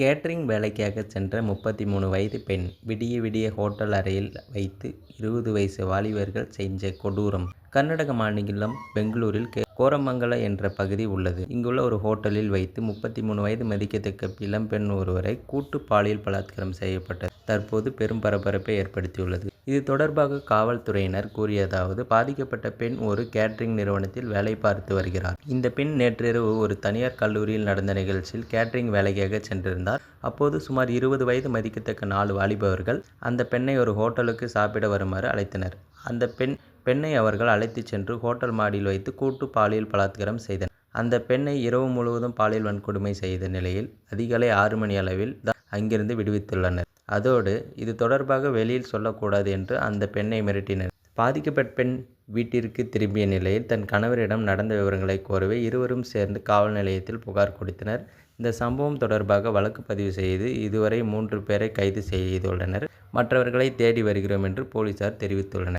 Catering வேலைக்காக சென்ற முப்பத்தி மூணு வயது பெண் விடிய விடிய ஹோட்டல் அறையில் வைத்து இருபது வயசு வாலிபர்கள் செஞ்ச கொடூரம். கர்நாடக மாநிலம் பெங்களூரில் கே கோரமங்கல என்ற பகுதி உள்ளது. இங்குள்ள ஒரு ஹோட்டலில் வைத்து முப்பத்தி மூணு வயது மதிக்கத்தக்க இளம்பெண் ஒருவரை கூட்டு பாலியல் பலாத்காரம் செய்யப்பட்டது தற்போது பெரும் பரபரப்பை ஏற்படுத்தியுள்ளது. இது தொடர்பாக காவல்துறையினர் கூறியதாவது பாதிக்கப்பட்ட பெண் ஒரு கேட்டரிங் நிறுவனத்தில் வேலை பார்த்து வருகிறார். இந்த பெண் நேற்றிரவு ஒரு தனியார் கல்லூரியில் நடந்த நிகழ்ச்சியில் கேட்டரிங் வேலைக்காக சென்றிருந்தார். அப்போது சுமார் இருபது வயது மதிக்கத்தக்க நாலு வாலிபவர்கள் அந்த பெண்ணை ஒரு ஹோட்டலுக்கு சாப்பிட வருமாறு அழைத்தனர். அந்த பெண் பெண்ணை அவர்கள் அழைத்துச் சென்று ஹோட்டல் மாடியில் வைத்து கூட்டு பாலியல் பலாத்காரம் செய்தனர். அந்த பெண்ணை இரவு முழுவதும் பாலியல் வன்கொடுமை செய்த நிலையில் அதிகாலை ஆறு மணி அளவில் தான் அங்கிருந்து விடுவித்துள்ளனர். அதோடு இது தொடர்பாக வெளியில் சொல்லக்கூடாது என்று அந்த பெண்ணை மிரட்டினர். பாதிக்கப்பட்ட பெண் வீட்டிற்கு திரும்பிய நிலையில் தன் கணவரிடம் நடந்த விவரங்களை கோரவே இருவரும் சேர்ந்து காவல் நிலையத்தில் புகார் கொடுத்தனர். இந்த சம்பவம் தொடர்பாக வழக்கு பதிவு செய்து இதுவரை மூன்று பேரை கைது செய்துள்ளனர். மற்றவர்களை தேடி வருகிறோம் என்று போலீசார் தெரிவித்துள்ளனர்.